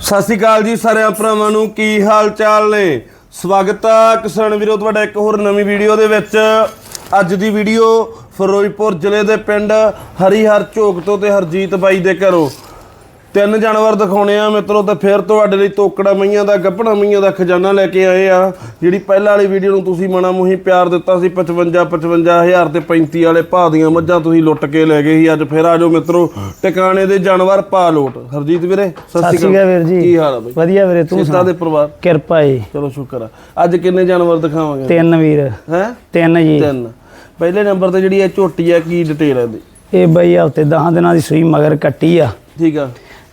ਸਤਿ ਸ਼੍ਰੀ ਅਕਾਲ ਜੀ ਸਾਰਿਆਂ ਭਰਾਵਾਂ ਨੂੰ, ਕੀ ਹਾਲ ਚਾਲ ਨੇ? ਸਵਾਗਤ ਆ ਕਿਸਾਨ ਵੀਰੋ, ਤੁਹਾਡਾ ਇੱਕ ਹੋਰ ਨਵੀਂ ਵੀਡੀਓ ਦੇ ਵਿੱਚ। ਅੱਜ ਦੀ ਵੀਡੀਓ ਫਿਰੋਜ਼ਪੁਰ ਜ਼ਿਲ੍ਹੇ ਦੇ ਪਿੰਡ ਹਰੀਹਰ ਝੋਕ ਤੋਂ ਤੇ ਹਰਜੀਤ ਬਾਈ ਦੇ ਘਰੋਂ। ਤਿੰਨ ਜਾਨਵਰ ਦਿਖਾਉਣੇ ਆ। ਮਿੱਤਰੋ ਤੇ ਫਿਰ ਤੁਹਾਡੇ ਲਈ ਤੋਕੜਾ ਮਈਆਂ ਦਾ ਗੱਪਣਾ ਮਈਆਂ ਦਾ ਖਜ਼ਾਨਾ ਲੈ ਕੇ ਆਏ ਆ। ਜਿਹੜੀ ਪਹਿਲਾਂ ਵਾਲੀ ਵੀਡੀਓ ਨੂੰ ਤੁਸੀਂ ਮਨਾ ਮੁਹੀ ਪਿਆਰ ਦਿੱਤਾ ਸੀ 55 55000 ਤੇ 35 ਵਾਲੇ ਭਾਅ ਦੀਆਂ ਮੱਝਾਂ ਤੁਸੀਂ ਲੁੱਟ ਕੇ ਲੈ ਗਏ ਸੀ। ਅੱਜ ਫਿਰ ਆ ਜਾਓ ਮਿੱਤਰੋ ਟਿਕਾਣੇ ਦੇ ਜਾਨਵਰ ਪਾ ਲੋਟ। ਹਰਜੀਤ ਵੀਰੇ ਸਤਿ ਸ਼੍ਰੀ ਅਕਾਲ ਵੀਰ ਜੀ। ਕੀ ਹਾਲ ਆ ਬਈ? ਵਧੀਆ ਵੀਰੇ ਤੂੰ ਸਿੱਧਾ ਦੇ ਪਰਿਵਾਰ? ਕਿਰਪਾ ਜੀ। ਚਲੋ ਸ਼ੁਕਰ ਆ। ਅੱਜ ਕਿੰਨੇ ਜਾਨਵਰ ਦਿਖਾਵਾਂਗੇ? ਤਿੰਨ ਵੀਰ। ਹੈ? ਤਿੰਨ ਜੀ। ਤਿੰਨ। ਪਹਿਲੇ ਨੰਬਰ ਤੇ ਜਿਹੜੀ ਇਹ ਝੋਟੀ ਆ ਕੀ ਡਿਟੇਲ ਹੈ ਇਹਦੀ? ਇਹ ਬਈ ਹਫ਼ਤੇ 10 ਦਿਨਾਂ ਦੀ ਸੂਈ ਮਗਰ ਕੱਟੀ ਆ। ਠੀਕ ਆ।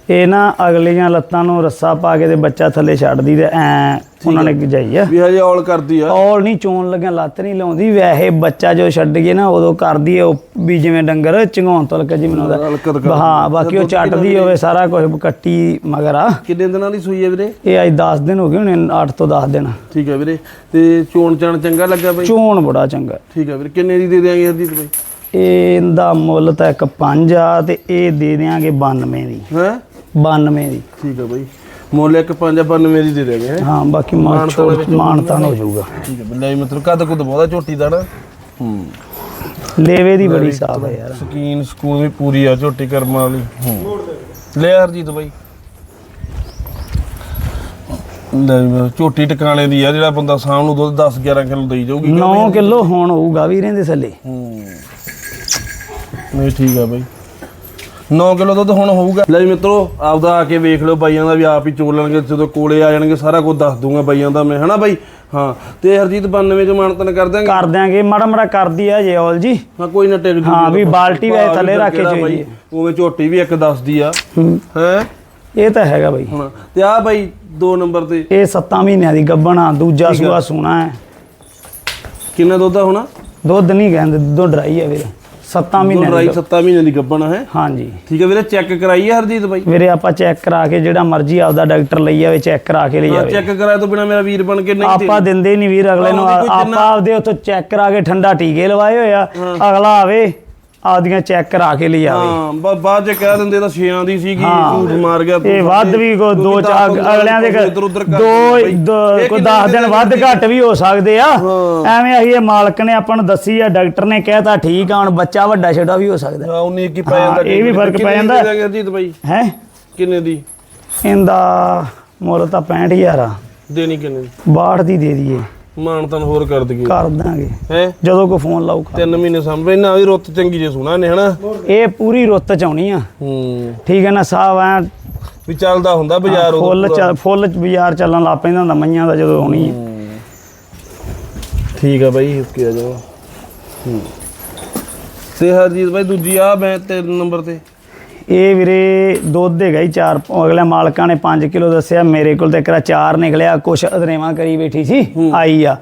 ਇਹ ਨਾ ਅਗਲੀਆਂ ਲੱਤਾਂ ਨੂੰ ਰੱਸਾ ਪਾ ਕੇ ਤੇ ਬੱਚਾ ਥੱਲੇ ਛੱਡਦੀ ਤੇ ਐ ਉਹਨਾਂ ਨੇ ਗਜਾਈ ਆ। ਵੀ ਹਜੇ ਔਲ ਕਰਦੀ ਆ। ਔਰ ਨਹੀਂ ਚੋਣ ਲੱਗਿਆ ਲੱਤ ਨਹੀਂ ਲਾਉਂਦੀ। ਵੈਸੇ ਬੱਚਾ ਜੋ ਛੱਡ ਗਏ ਨਾ ਉਦੋਂ ਕਰਦੀ ਆ ਵੀ ਜਿਵੇਂ ਡੰਗਰ ਚੰਗਾਉਣ ਤਲਕ ਜਿਵੇਂ ਉਹਦਾ। ਹਾਂ ਬਾਕੀ ਉਹ ਚੱਟਦੀ ਹੋਵੇ ਸਾਰਾ ਕੁਝ ਕੱਟੀ ਮਗਰ ਆ। ਕਿੰਨੇ ਦਿਨਾਂ ਦੀ ਸੂਈ ਹੈ ਵੀਰੇ? ਇਹ ਅੱਜ 10 ਦਿਨ ਹੋ ਗਏ ਹੋਣੇ 8 ਤੋਂ 10 ਦਿਨ। ਠੀਕ ਹੈ ਵੀਰੇ। ਤੇ ਚੋਣ ਚਾਣ ਚੰਗਾ ਲੱਗਾ ਬਈ? ਚੋਣ ਬੜਾ ਚੰਗਾ। ਠੀਕ ਹੈ ਵੀਰੇ। ਕਿੰਨੇ ਦੀ ਦੇ ਦਿਆਂਗੇ ਹਰਜੀਤ ਬਈ? ਇਹਦਾ ਮੁੱਲ ਤਾਂ ਇੱਕ 5 ਆ ਤੇ ਇਹ ਦੇ ਦਿਆਂਗੇ 92 ਦੀ। ਹੈ? 92 ਦੀ। ਠੀਕ ਹੈ ਬਈ। ਮੁੱਲ ਇੱਕ 592 ਦੀ ਦੇ ਦਿਆਂਗੇ ਹੈਂ? ਹਾਂ ਬਾਕੀ ਮਾਨ ਮਾਨਤਾਨ ਹੋ ਜਾਊਗਾ। ਠੀਕ ਹੈ ਮਤਲਬ ਕੱਦ ਕੁੱਦ ਬਹੁਤਾ ਝੋਟੀ ਦਾ ਨਾ। ਹੂੰ। ਲੇਵੇ ਦੀ ਬੜੀ ਸਾਫ਼ ਹੈ ਯਾਰ। ਸਕੀਨ ਸਕੂਨ ਵੀ ਪੂਰੀ ਆ ਝੋਟੀ ਕਰਮਾਂ ਵਾਲੀ। ਹੂੰ। ਲੈ ਹਰਜੀਤ ਬਾਈ। ਝੋਟੀ ਟਿਕਾਣੇ ਦੀ ਆ ਜਿਹੜਾ ਬੰਦਾ ਸ਼ਾਮ ਨੂੰ ਦੁੱਧ 10 11 ਕਿਲੋ ਦੇਈ ਜਾਊਗੀ। 9 ਕਿਲੋ ਹੁਣ ਹੋਊਗਾ ਵੀਰੇ ਦੇ ਥੱਲੇ। ਹੂੰ। ਨਹੀਂ ਠੀਕ ਆ ਬਾਈ। 9 ਕਿਲੋ ਦੁੱਧ ਹੁਣ ਹੋਊਗਾ। ਲੈ ਜੀ ਮਿੱਤਰੋ ਆਪਦਾ ਆ ਕੇ ਵੇਖ ਲਿਓ ਬਾਈਆਂ ਦਾ ਵੀ ਆਪ ਹੀ ਚੋਲਣਗੇ ਜਦੋਂ ਕੋਲੇ ਆ ਜਾਣਗੇ ਸਾਰਾ ਕੁਝ ਦੱਸ ਦੂੰਗਾ ਬਾਈਆਂ ਦਾ ਮੈਂ ਹਨਾ ਬਾਈ? ਹਾਂ ਤੇ ਹਰਜੀਤ 92 ਚ ਮਾਨਤਨ ਕਰ ਦਾਂਗੇ ਕਰ ਦਿਆਂਗੇ ਮਾੜਾ ਮਾੜਾ ਕਰਦੀ ਆ ਜੇ ਔਲ ਜੀ। ਹਾਂ ਕੋਈ ਨਾ ਟਿਕ ਹਾਂ, ਵੀ ਬਾਲਟੀ ਵੇ ਥੱਲੇ ਰੱਖ ਕੇ ਬਾਈ, ਉਵੇਂ ਝੋਟੀ ਵੀ ਇੱਕ ਦੱਸਦੀ ਆ। ਹੂੰ, ਹੈ? ਇਹ ਤਾਂ ਹੈਗਾ ਬਈ। ਹੁਣ ਤੇ ਆ ਬਾਈ 2 ਨੰਬਰ ਤੇ। ਇਹ 7 ਮਹੀਨਿਆਂ ਦੀ ਗੱਬਣਾ ਦੂਜਾ ਸੂਆ ਸੋਣਾ ਹੈ। ਕਿੰਨਾ ਦੁੱਧ ਆ ਹੁਣ? ਦੁੱਧ ਨਹੀਂ ਕਹਿੰਦੇ ਦੁੱਧ ਡਰਾਈ ਹੈ ਵੀਰੇ। 7 ਦੋ ਮਹੀਨਿਆਂ ਡਰਾਈ ਦੀ 7 ਮਹੀਨੇ ਦੀ ਗੱਬਣਾ ਹੈ। ਹਾਂਜੀ। ਠੀਕ ਹੈ ਵੀਰੇ ਚੈੱਕ ਕਰਾਈ ਹੈ ਹਰਜੀਤ ਬਾਈ? ਵੀਰੇ ਆਪਾਂ ਚੈੱਕ ਕਰਾ ਕੇ ਜਿਹੜਾ ਮਰਜ਼ੀ ਆਪਦਾ ਡਾਕਟਰ ਲਈ ਜਾਵੇ ਚੈੱਕ ਕਰਾ ਕੇ ਲਈ ਜਾਵੇ। ਚੈੱਕ ਕਰਾਏ ਤੋਂ ਬਿਨਾ ਮੇਰਾ ਵੀਰ ਬਣ ਕੇ ਨਹੀਂ ਆਪਾਂ ਦਿੰਦੇ ਨਹੀਂ ਵੀਰ ਅਗਲੇ ਨੂੰ ਆਪਾਂ ਆਪਦੇ ਉੱਥੋਂ ਚੈੱਕ ਕਰਾ ਕੇ ਠੰਡਾ ਟੀਕੇ ਲਵਾਏ ਹੋਏ ਆ ਅਗਲਾ ਆਵੇ। ਆਪਦੀਆਂ ਚੈੱਕ ਕਰਾ ਕੇ ਲਈ ਆਵੇ। ਹਾਂ ਬਾ- ਬਾਅਦ ਚ ਕਹਿ ਦਿੰਦੇ ਤਾਂ ਛੇਆਂ ਦੀ ਸੀਗੀ ਹਾਂ। ਝੂਠ ਮਾਰ ਗਿਆ ਤੂੰ ਇਹ ਵੱਧ ਵੀ ਕੋ ਦੋ ਚਾਰ ਦਸ ਅਗਲਿਆਂ ਦੇ ਇੱਧਰ ਉੱਧਰ ਕਰ ਦੋ ਬਈ। ਇਹ ਕਿੰਨੇ 10 ਦਿਨ ਵੱਧ ਘੱਟ ਵੀ ਹੋ ਸਕਦੇ ਆ। ਐਵੇਂ ਆਹੀ ਇਹ ਮਾਲਕ ਨੇ ਆਪਾਂ ਨੂੰ ਦੱਸੀ ਆ ਡਾਕਟਰ ਨੇ ਕਹਿਤਾ ਠੀਕ ਆ ਹੁਣ ਬੱਚਾ ਵੱਡਾ ਛੋਟਾ ਵੀ ਹੋ ਸਕਦਾ। ਹਾਂ 19 ਕੀ ਪੈ ਹਾਂ, ਜਾਂਦਾ ਇਹ ਵੀ ਫ਼ਰਕ ਪੈ ਜਾਂਦਾ। ਜੀਤ ਬਾਈ? ਹੈ? ਕਿੰਨੇ ਦੀ? ਇਹਦਾ ਮੁੱਲ ਤਾਂ 65000 ਆ। ਦੇਣੀ ਕਿੰਨੇ ਦੀ? 62 ਦੀ ਦੇ ਦਈਏ। ਮਾਨ ਤਨ ਹੋਰ ਕਰ ਦਈਏ। ਕਰ ਦਾਂਗੇ। ਹੈ? ਜਦੋਂ ਕੋਈ ਫੋਨ ਲਾਊਗਾ ਤਿੰਨ ਮਹੀਨੇ ਸੰਭੇ। ਨਾ ਵੀ ਰੁੱਤ ਚੰਗੀ ਜੇ ਸੁਣਾ ਨੇ ਹਨਾ? ਇਹ ਪੂਰੀ ਰੁੱਤ ਚ ਆਉਣੀ ਆ। ਹੂੰ। ਠੀਕ ਹੈ ਨਾ ਸਾਹ ਐ ਵੀ ਚੱਲਦਾ ਹੁੰਦਾ ਬਾਜ਼ਾਰ ਉਦੋਂ ਫੁੱਲ ਚੱਲ ਫੁੱਲ ਬਾਜ਼ਾਰ ਚੱਲਣ ਲੱਗ ਪੈਂਦਾ ਹੁੰਦਾ ਮਈਆਂ ਦਾ ਜਦੋਂ ਹੋਣੀ ਹੈ। ਠੀਕ ਆ ਬਾਈ ਓਕੇ ਆ ਜਾਓ। ਹੂੰ। ਤੇ ਹਰਜੀਤ ਬਾਈ ਦੂਜੀ ਆ ਮੈਂ ਤਿੰਨ ਨੰਬਰ ਤੇ। ਇਹ ਵੀਰੇ ਦੁੱਧ ਹੈਗਾ ਹੀ ਚਾਰ ਅਗਲੇ ਮਾਲਕਾਂ ਨੇ 5 ਕਿਲੋ ਦੱਸਿਆ ਮੇਰੇ ਕੋਲ ਤੇ ਕਰਾ ਚਾਰ ਨਿਕਲਿਆ ਕੁਛ ਅਦਰੇਵਾ ਕਰੀ ਬੈਠੀ ਸੀ ਆਈ ਆ।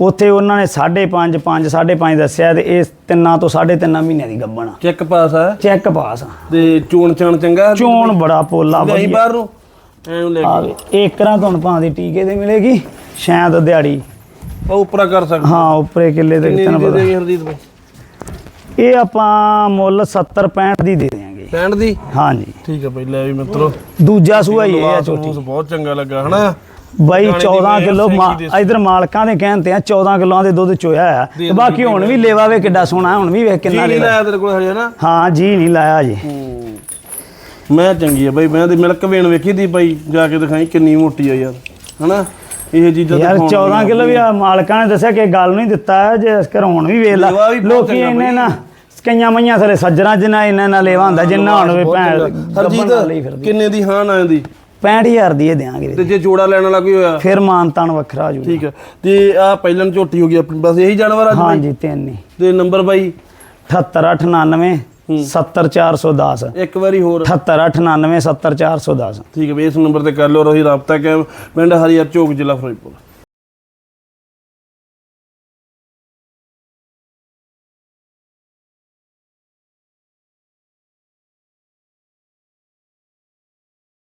ਉੱਥੇ ਉਹਨਾਂ ਨੇ 5.5 5 5.5 ਦੱਸਿਆ ਤੇ ਇਹ ਤਿੰਨਾਂ ਤੋਂ 3.5 ਮਹੀਨਿਆਂ ਦੀ ਗੱਬਣ ਚੈੱਕ ਪਾਸ ਆ? Check pass. ਤੇ ਚੋਣ ਚਾਣ ਚੰਗਾ? ਚੋਣ ਬੜਾ ਪੋਲਾ ਵਧੀਆ। ਬਾਹਰ ਨੂੰ। ਐਂ ਨੂੰ ਲੈ ਕੇ। ਏਕਰਾਂ ਤੁਹਾਨੂੰ ਭਾਂ ਦੀ ਟੀਕੇ ਤੇ ਮਿਲੇਗੀ ਸ਼ਾਇਦ ਦਿਹਾੜੀ। ਉਹ ਉੱਪਰਾ ਕਰ ਸਕਦਾ। ਹਾਂ ਉੱਪਰੇ ਕਿੱਲੇ ਤੈਨੂੰ ਦੀ ਦੇ ਪਤਾ ਇਹ ਆਪਾਂ ਮੁੱਲ 70 65 ਦੀ ਦੇ ਦਿਆਂਗੇ 65 ਦੀ? ਹਾਂਜੀ। ਠੀਕ ਆ ਬਾਈ ਲੈ ਵੀ ਮਿੱਤਰੋ। ਦੂਜਾ ਸੂਆ ਹੀ ਇਹ ਆ ਲਵੂਸ ਬਹੁਤ ਚੰਗਾ ਲੱਗਾ ਹਨਾ? ਬਾਈ ਗਾਣੇ ਦੀ 14 ਵੇਲ ਕਿਲੋ ਇਧਰ ਮਾਲਕਾਂ ਦੇ ਕਹਿਣ ਤੇ ਆ 14 ਕਿਲੋਆਂ ਦੇ ਦੁੱਧ ਚੋਇਆ ਆ। ਤੇ ਬਾਕੀ ਹੁਣ ਵੀ ਲੇਵਾ ਵੇ ਕਿੱਡਾ ਸੋਹਣਾ ਹੁਣ ਵੀ ਵੇਖ ਕਿੰਨਾ ਲੇਵਾ। ਲਾਇਆ ਤੇਰੇ ਕੋਲ ਹਜੇ ਨਾ ਹਾਂ ਜੀ ਨਹੀਂ ਲਾਇਆ ਜੀ ਮੈਂ ਚੰਗੀ ਆ ਬਾਈ ਮੈਂ ਤੇ ਮਿਲਕ ਵੇਣ ਵੇਖੀ ਦੀ ਬਾਈ ਜਾ ਕੇ ਦਿਖਾਈ ਕਿੰਨੀ ਮੋਟੀ ਆ ਯਾਰ ਹਨਾ? ਇਹ ਚੀਜ਼ਾਂ ਯਾਰ ਦਿਖਾਉਣ 14 ਵਾਲੀਆਂ। ਕਿਲੋ ਵੀ ਆ ਮਾਲਕਾਂ ਨੇ ਦੱਸਿਆ ਕਿ ਗੱਲ ਨਹੀਂ ਦਿੱਤਾ ਜੇ ਇਸ ਕਰ ਹੁਣ ਵੀ ਵੇਖ ਲਾ। ਲੋਕੀ ਇਹਨੇ। ਨਾ ਕਈਆਂ ਮਈਆਂ ਥਲੇ ਸੱਜਣਾ ਜਿੰਨਾ ਇਹਨਾਂ ਨਾਲ ਲੇਵਾ ਹੁੰਦਾ ਜਿੰਨਾ ਹੁਣ ਵੀ ਭੈਣ ਲਈ ਹਰਜੀਤ ਫਿਰਦੀ। ਕਿੰਨੇ ਦੀ ਹਾਂ ਨਾ ਦੀ 65000 ਦੀ ਇਹ ਤੇ ਜੇ ਜੋੜਾ ਲੈਣ ਵਾਲਾ ਕੋਈ ਹੋਇਆ? ਫਿਰ ਮਾਨਤਾਨ ਵੱਖਰਾ ਹੋ ਜੂ ਠੀਕ ਤੇ ਆ ਪਹਿਲਾਂ ਝੋਟੀ ਹੋ ਗਈ ਆਪਣੀ ਬਸ ਇਹੀ ਜਾਨਵਰ ਅੱਜ ਬਾਈ? ਹਾਂਜੀ ਤਿੰਨ ਹੀ। ਤੇ ਨੰਬਰ ਬਾਈ? 78899 70410 ਇੱਕ ਵਾਰੀ ਹੋਰ। 78899 70410 ਠੀਕ ਹੈ ਬਈ ਇਸ ਨੰਬਰ ਤੇ ਕਰ ਲਿਓ ਰੋਹੀ ਰਾਬਤਾ ਕਾਇਮ। ਪਿੰਡ ਹਰੀਅਰ ਚੌਕ ਜ਼ਿਲ੍ਹਾ ਫਿਰੋਜ਼ਪੁਰ।